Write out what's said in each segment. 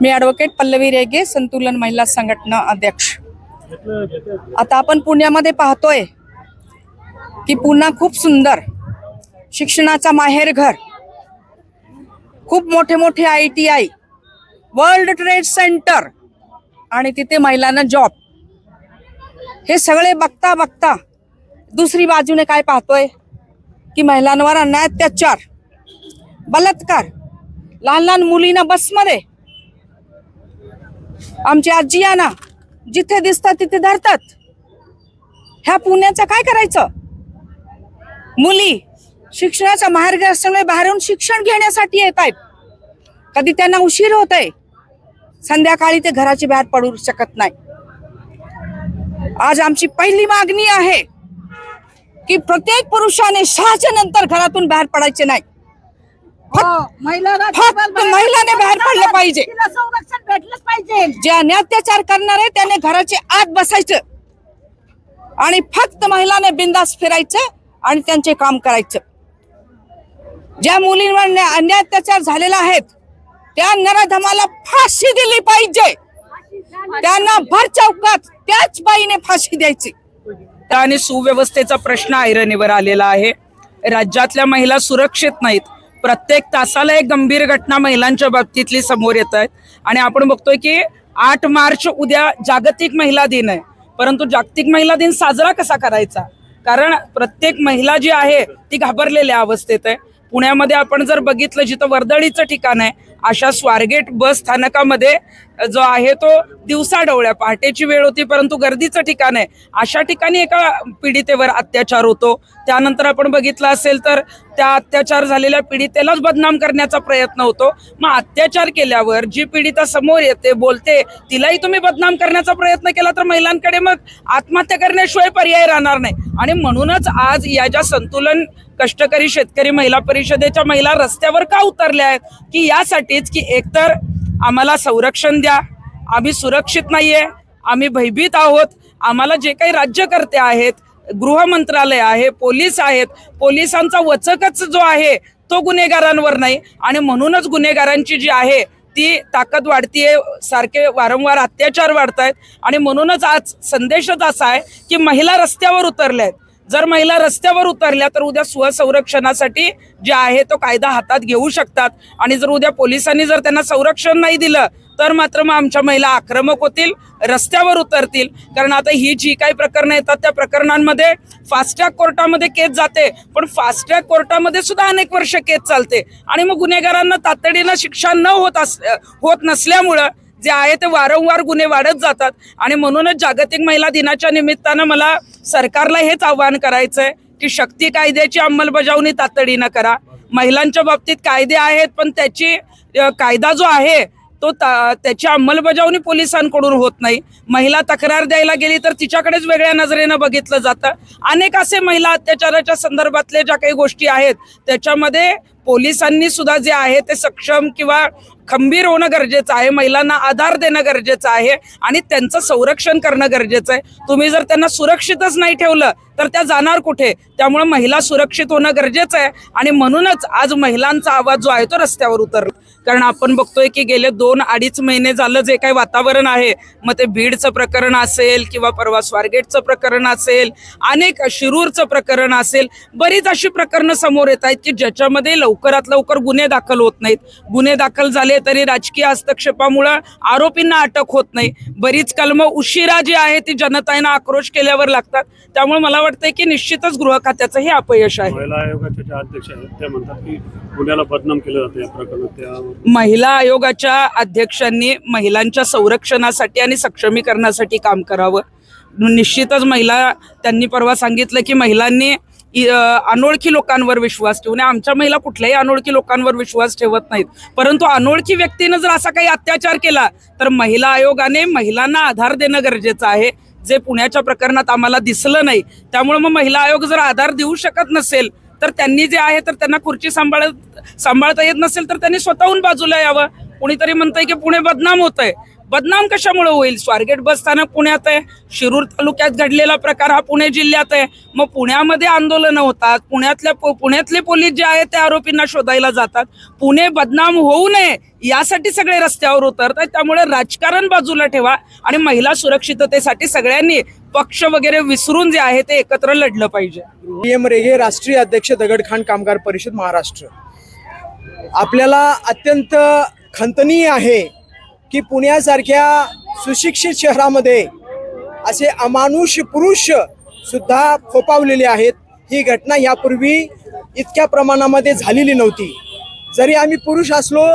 मी advocate Pallavi रेगे संतुलन महिला संघटना अध्यक्ष. आता आपण पुण्यामध्ये पाहतोय की पुन्हा खूप सुंदर शिक्षणाचा माहेरघर खूप मोठे मोठे I T I world trade centre आणि तिथे महिलांना जॉब हे सगळे बघता बघता दुसरी बाजूने काय पाहतोय की महिलांवर अन्याय अत्याचार बलात्कार लहान लहान मुलींना बसमध्ये आमची आजी आहे ना जिथे दिसतात तिथे धरतात. ह्या पुण्याचं काय करायचं? मुली शिक्षणाचा मार्ग असल्यामुळे बाहेरून शिक्षण घेण्यासाठी येत आहेत. कधी त्यांना उशीर होत आहे. संध्याकाळी ते घराची बाहेर पडू शकत नाही. आज आमची पहिली मागणी आहे की प्रत्येक पुरुषाने सहाच्या नंतर घरातून बाहेर पडायचे नाही. महिलांना फक्त महिलाने बाहेर पडलं पाहिजे. संरक्षण भेटलंच पाहिजे. अत्याचार करणार आहे त्याने घराच्या आत बसायचं. आणि फक्त महिलाने बिंदास फिरायचं आणि त्यांचे काम करायचं. ज्या मुलींवर अन्याय अत्याचार झालेला आहेत त्या नराधमाला फाशी दिली पाहिजे. त्यांना भर चौकात त्याच बाईने फाशी द्यायची. आणि सुव्यवस्थेचा प्रश्न ऐरणीवर आलेला आहे. राज्यातल्या महिला सुरक्षित नाहीत. प्रत्येक तासाला एक गंभीर घटना महिलांच्या बाबतीतली समोर येत आहेत आणि आपण बघतोय की आठ मार्च उद्या जागतिक महिला दिन आहे. परंतु जागतिक महिला दिन साजरा कसा करायचा? कारण प्रत्येक महिला जी आहे ती घाबरलेल्या अवस्थेत आहे. पुण्यामध्ये आपण जर बघितलं जिथं वर्दळीचं ठिकाण आहे अशा स्वारगेट बस स्थानकामध्ये जो आहे तो दिवसा डोळ्या पहाटेची वेळ होती परंतु गर्दीचं ठिकाण आहे. अशा ठिकाणी एका पीडितेवर अत्याचार होतो. त्यानंतर आपण बघितलं असेल तर त्या अत्याचार झालेल्या पीडितेलाच बदनाम करण्याचा प्रयत्न होतो. मग अत्याचार केल्यावर जी पीडिता समोर येते बोलते तिलाही तुम्ही बदनाम करण्याचा प्रयत्न केला तर महिलांकडे मग आत्महत्या करण्याशिवाय पर्याय राहणार नाही. आणि म्हणूनच आज या ज्या संतुलन कष्टकरी शेतकरी महिला परिषदेच्या महिला रस्त्यावर का उतरल्या आहेत? की यासाठीच की एकतर आम्हाला संरक्षण द्या. आम्ही सुरक्षित नाही आहे आम्ही भयभीत आहोत. आम्हाला जे काही राज्यकर्ते आहेत गृह मंत्रालय आहे पोलीस आहेत पोलिसांचा वचकच जो आहे तो गुन्हेगारांवर नाही. आणि म्हणूनच गुन्हेगारांची जी आहे ती ताकद वाढतीये. सारखे वारंवार अत्याचार वाढत आहेत आणि म्हणूनच आज संदेशच असा आहे की महिला रस्त्यावर उतरल्या आहेत जर महिला रस्त्यावर उतरल्या तर उद्या स्वसंरक्षणासाठी जे आहे तो कायदा हातात घेऊ शकतात. आणि जर उद्या पोलिसांनी जर त्यांना संरक्षण नाही दिलं तर मात्र मग आमच्या महिला आक्रमक होतील रस्त्यावर उतरतील. कारण आता ही जी काही प्रकरणं येतात त्या प्रकरणांमध्ये फास्ट्रॅक कोर्टामध्ये केस जाते पण फास्ट्रॅक कोर्टामध्ये सुद्धा अनेक वर्ष केस चालते. आणि मग गुन्हेगारांना तातडीनं शिक्षा न होत अस होत नसल्यामुळं जे आहे ते वारंवार गुन्हे वाढत जातात. आणि म्हणूनच जागतिक महिला दिनाच्या निमित्तानं मला सरकारला हेच आवाहन आहे की शक्ती कायद्याची अंमलबजावणी तातडीनं करा. महिलांच्या बाबतीत कायदे आहेत पण त्याची कायदा जो आहे तो ता- त्याची अंमलबजावणी पोलिसांकडून होत नाही. महिला तक्रार द्यायला गेली तर तिच्याकडेच वेगळ्या नजरेनं बघितलं जातं. अनेक असे महिला अत्याचाराच्या संदर्भातले ज्या काही गोष्टी आहेत त्याच्यामध्ये पोलिसांनी सुद्धा जे आहे ते सक्षम किंवा खंबीर होणं गरजेचं आहे. महिलांना आधार देणं गरजेचं आहे आणि त्यांचं संरक्षण करणं गरजेचं आहे. तुम्ही जर त्यांना सुरक्षितच नाही ठेवलं तर त्या जाणार कुठे? त्यामुळे महिला सुरक्षित होणं गरजेचं आहे आणि म्हणूनच आज महिलांचा आवाज जो आहे तो रस्त्यावर उतरला. कारण आपण बघतोय की गेले दोन अडीच महिने झालं जे काही वातावरण आहे मग ते बीडचं प्रकरण असेल किंवा परवा स्वारगेटचं प्रकरण असेल अनेक शिरूरचं प्रकरण असेल बरीच अशी प्रकरणं समोर येत आहेत की ज्याच्यामध्ये लवकरात लवकर गुन्हे दाखल होत नाहीत. गुन्हे दाखल झाले तरी राजकीय हस्तक्षेपामुळं आरोपींना अटक होत नाही. बरीच कलमं उशिरा जी आहे ती जनतेनं आक्रोश केल्यावर लागतात. त्यामुळे मला वाटतंय की निश्चितच गृह खात्याचं हे अपयश आहे. महिला आयोगाच्या अध्यक्ष आहेत त्या म्हणतात की गुन्ह्याला बदनाम केलं जातं या प्रकरणात. त्या महिला आयोगाच्या अध्यक्षांनी महिलांच्या संरक्षणासाठी आणि सक्षमीकरणासाठी काम करावं. निश्चितच महिला त्यांनी परवा सांगितलं की महिलांनी अनोळखी लोकांवर विश्वास ठेवून आमच्या महिला कुठल्याही अनोळखी लोकांवर विश्वास ठेवत नाहीत. परंतु अनोळखी व्यक्तीनं जर असा काही अत्याचार केला तर महिला आयोगाने महिलांना आधार देणं गरजेचं आहे. जे पुण्याच्या प्रकरणात आम्हाला दिसलं नाही त्यामुळे मग महिला आयोग जर आधार देऊ शकत नसेल तर त्यांनी जे आहे तर त्यांना खुर्ची सांभाळत सांभाळता येत नसेल तर त्यांनी स्वतःहून बाजूला यावं. कुणीतरी म्हणतंय की पुणे बदनाम होत आहे बदनाम कशामुळे होईल? स्वारगेट बस स्थानक पुण्यात आहे. शिरूर तालुक्यात घडलेला प्रकार हा पुणे जिल्ह्यात आहे. मग पुण्यामध्ये आंदोलनं होतात. पुण्यातल्या पुण्यातले पोलीस जे आहेत ते आरोपींना शोधायला जातात. पुणे बदनाम होऊ नये यासाठी सगळे रस्त्यावर उतरतात त्यामुळे राजकारण बाजूला ठेवा आणि महिला सुरक्षिततेसाठी सगळ्यांनी पक्ष वगैरे विसरून जे आहे ते एकत्र लढलं पाहिजे. पी एम रेगे राष्ट्रीय अध्यक्ष दगडखान कामगार परिषद महाराष्ट्र. आपल्याला अत्यंत खंतनीय आहे की पुण्यासारख्या सुशिक्षित शहरामध्ये असे अमानुष पुरुष सुद्धा फोपावलेले आहेत. ही घटना यापूर्वी इतक्या प्रमाणामध्ये झालेली नव्हती. जरी आम्ही पुरुष असलो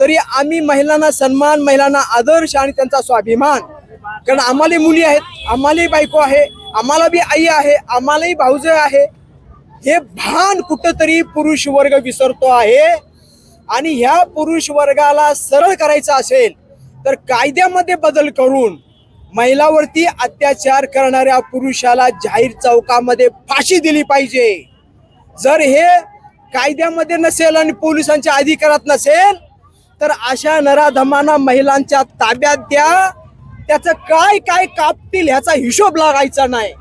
तरी आम्ही महिलांना सन्मान महिलांना आदर्श आणि त्यांचा स्वाभिमान. कारण आम्हाला मुली आहेत आम्हालाही बायको आहे आम्हाला बी आई आहे आम्हालाही भाऊज आहे. हे भान कुठंतरी पुरुष वर्ग विसरतो आहे. आणि ह्या पुरुष वर्गाला सरळ करायचं असेल तर कायद्यामध्ये बदल करून महिलावरती अत्याचार करणाऱ्या पुरुषाला जाहीर चौकामध्ये फाशी दिली पाहिजे. जर हे कायद्यामध्ये नसेल आणि पोलिसांच्या अधिकारात नसेल तर अशा नराधमांना महिलांच्या ताब्यात द्या. त्याचं काय काय कापतील ह्याचा हिशोब लागायचा नाही.